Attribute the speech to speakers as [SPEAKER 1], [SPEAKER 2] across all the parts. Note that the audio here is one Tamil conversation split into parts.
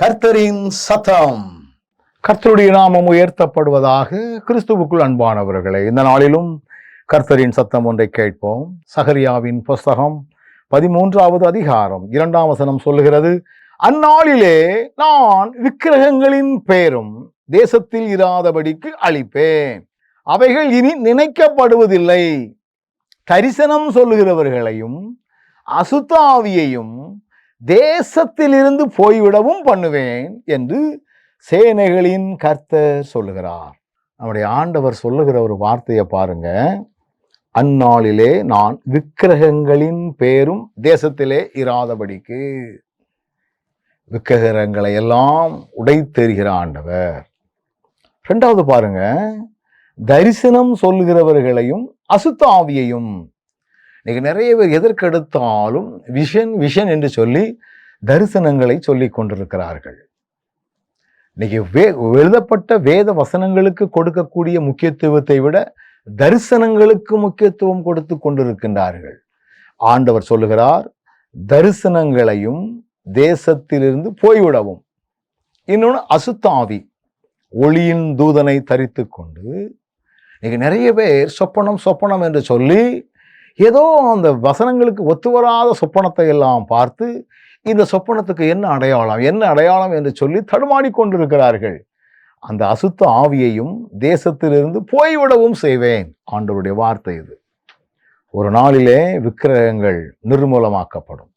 [SPEAKER 1] கர்த்தரின் சத்தம். கர்த்தருடைய நாமம் உயர்த்தப்படுவதாக கிறிஸ்துவுக்குள் அன்பானவர்களே இந்த நாளிலும் கர்த்தரின் சத்தம் ஒன்றை கேட்போம். சஹரியாவின் புஸ்தகம் பதிமூன்றாவது அதிகாரம் இரண்டாம் வசனம் சொல்லுகிறது அந்நாளிலே நான் விக்கிரகங்களின் பெயரும் தேசத்தில் இராதபடிக்கு அளிப்பேன். அவைகள் இனி நினைக்கப்படுவதில்லை. தரிசனம் சொல்லுகிறவர்களையும் அசுத்தாவியையும் தேசத்திலிருந்து போய்விடவும் பண்ணுவேன் என்று சேனைகளின் கர்த்தர் சொல்லுகிறார். நம்முடைய ஆண்டவர் சொல்லுகிற ஒரு வார்த்தையை பாருங்க. அந்நாளிலே நான் விக்கிரகங்களின் பேரும் தேசத்திலே இராதபடிக்கு. விக்கிரகங்களை எல்லாம் உடைத்தெறிகிற ஆண்டவர். ரெண்டாவது பாருங்க. தரிசனம் சொல்லுகிறவர்களையும் அசுத்தாவியையும் இன்னைக்கு நிறைய பேர் எதற்கெடுத்தாலும் விஷன் விஷன் என்று சொல்லி தரிசனங்களை சொல்லி கொண்டிருக்கிறார்கள். இன்னைக்கு வே எழுதப்பட்ட வேத வசனங்களுக்கு கொடுக்கக்கூடிய முக்கியத்துவத்தை விட தரிசனங்களுக்கு முக்கியத்துவம் கொடுத்து கொண்டிருக்கின்றார்கள். ஆண்டவர் சொல்லுகிறார் தரிசனங்களையும் தேசத்திலிருந்து போய்விடவும். இன்னொன்று அசுத்தாவி ஒளியின் தூதனை தரித்து கொண்டு இன்னைக்கு நிறைய பேர் சொப்பனம் சொப்பனம் என்று சொல்லி ஏதோ அந்த வசனங்களுக்கு ஒத்து வராத சொப்பனத்தை எல்லாம் பார்த்து இந்த சொப்பனத்துக்கு என்ன அடையாளம் என்ன அடையாளம் என்று சொல்லி தடுமாடி கொண்டிருக்கிறார்கள். அந்த அசுத்த ஆவியையும் தேசத்திலிருந்து போய்விடவும் செய்வேன். ஆண்டவருடைய வார்த்தை இது. ஒரு நாளிலே விக்கிரகங்கள் நிர்மூலமாக்கப்படும்.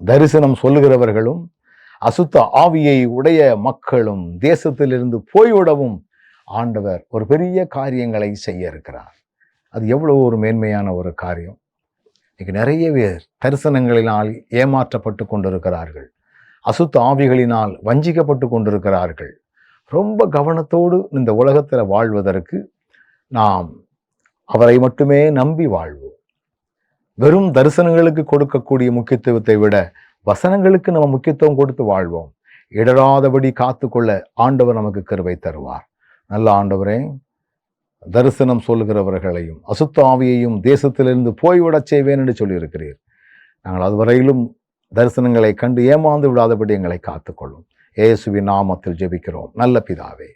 [SPEAKER 1] தரிசனம் சொல்லுகிறவர்களும் அசுத்த ஆவியை உடைய மக்களும் தேசத்திலிருந்து போய்விடவும் ஆண்டவர் ஒரு பெரிய காரியங்களை செய்ய இருக்கிறார். அது எவ்வளோ ஒரு மேன்மையான ஒரு காரியம். இன்னைக்கு நிறைய பேர் தரிசனங்களினால் ஏமாற்றப்பட்டு கொண்டிருக்கிறார்கள். அசுத்த ஆவிகளினால் வஞ்சிக்கப்பட்டு கொண்டிருக்கிறார்கள். ரொம்ப கவனத்தோடு இந்த உலகத்தில் வாழ்வதற்கு நாம் அவரை மட்டுமே நம்பி வாழ்வோம். வெறும் தரிசனங்களுக்கு கொடுக்கக்கூடிய முக்கியத்துவத்தை விட வசனங்களுக்கு நம்ம முக்கியத்துவம் கொடுத்து வாழ்வோம். இடராதபடி காத்துக்கொள்ள ஆண்டவர் நமக்கு கருவை தருவார். நல்ல ஆண்டவரே தரிசனம் சொல்லுகிறவர்களையும் அசுத்த ஆவியையும் தேசத்திலிருந்து போய்விடச் செய்வேன் என்று சொல்லியிருக்கிறீர். நாங்கள் அதுவரையிலும் தரிசனங்களை கண்டு ஏமாந்து விடாதபடி எங்களை காத்துக்கொள்ளும். இயேசுவின் நாமத்தில் ஜெபிக்கிறோம். நல்ல பிதாவே